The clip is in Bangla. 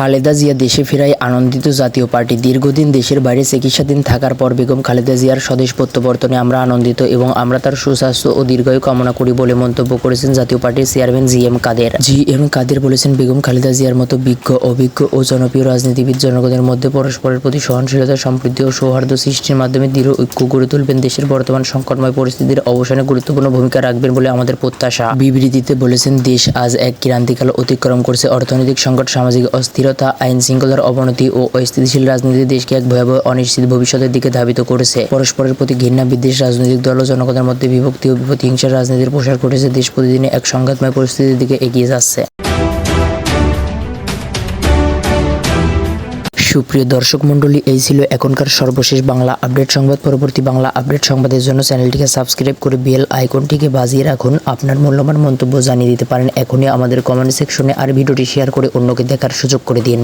খালেদা জিয়া দেশে ফেরায় আনন্দিত জাতীয় পার্টি। দীর্ঘদিন দেশের বাইরে চিকিৎসাধীন থাকার পর বেগম খালেদা জিয়ার স্বদেশ প্রত্যাবর্তনে আমরা আনন্দিত এবং আমরা তার সুস্বাস্থ্য ও দীর্ঘায়ু কামনা করি বলে মন্তব্য করেছেন জাতীয় পার্টির chairman G M Quader. G M Quader বলেছেন, বেগম খালেদা জিয়ার মতো বিজ্ঞ, অভিজ্ঞ ও জনপ্রিয় রাজনীতিবিদ জনগণের মধ্যে পরস্পরের প্রতি সহনশীলতা, সম্প্রীতি ও সৌহার্দ্য সৃষ্টির মাধ্যমে দৃঢ় ঐক্য গড়ে তুলবেন। দেশের বর্তমান সংকটময় পরিস্থিতির অবসানে গুরুত্বপূর্ণ ভূমিকা রাখবেন বলে আমাদের প্রত্যাশা। বিবৃতিতে বলেছেন, দেশ আজ এক ক্রান্তিকাল অতিক্রম করছে অর্থনৈতিক সংকট, সামাজিক অস্থিরতা আইন শৃঙ্খলার অবনতি ও অস্থিতিশীল রাজনীতি দেশকে এক ভয়াবহ অনিশ্চিত ভবিষ্যতের দিকে ধাবিত করেছে। পরস্পরের প্রতি ঘৃণা, বিদ্বেষ, রাজনৈতিক দল ও জনগণের মধ্যে বিভক্তি ও বিপদ রাজনীতির প্রসার ঘটেছে। দেশ প্রতিদিনে এক সংঘাতময় পরিস্থিতির দিকে এগিয়ে যাচ্ছে। সুপ্রিয় দর্শক মণ্ডলী, এই ছিল এখনকার সর্বশেষ বাংলা আপডেট সংবাদ। পরবর্তী বাংলা আপডেট সংবাদের জন্য চ্যানেলটিকে সাবস্ক্রাইব করে বেল আইকনটিকে বাজিয়ে রাখুন। আপনার মূল্যবান মন্তব্য জানিয়ে দিতে পারেন। এখনই আমাদের কমেন্ট সেকশনে আর ভিডিওটি শেয়ার করে অন্যকে দেখার সুযোগ করে দিন।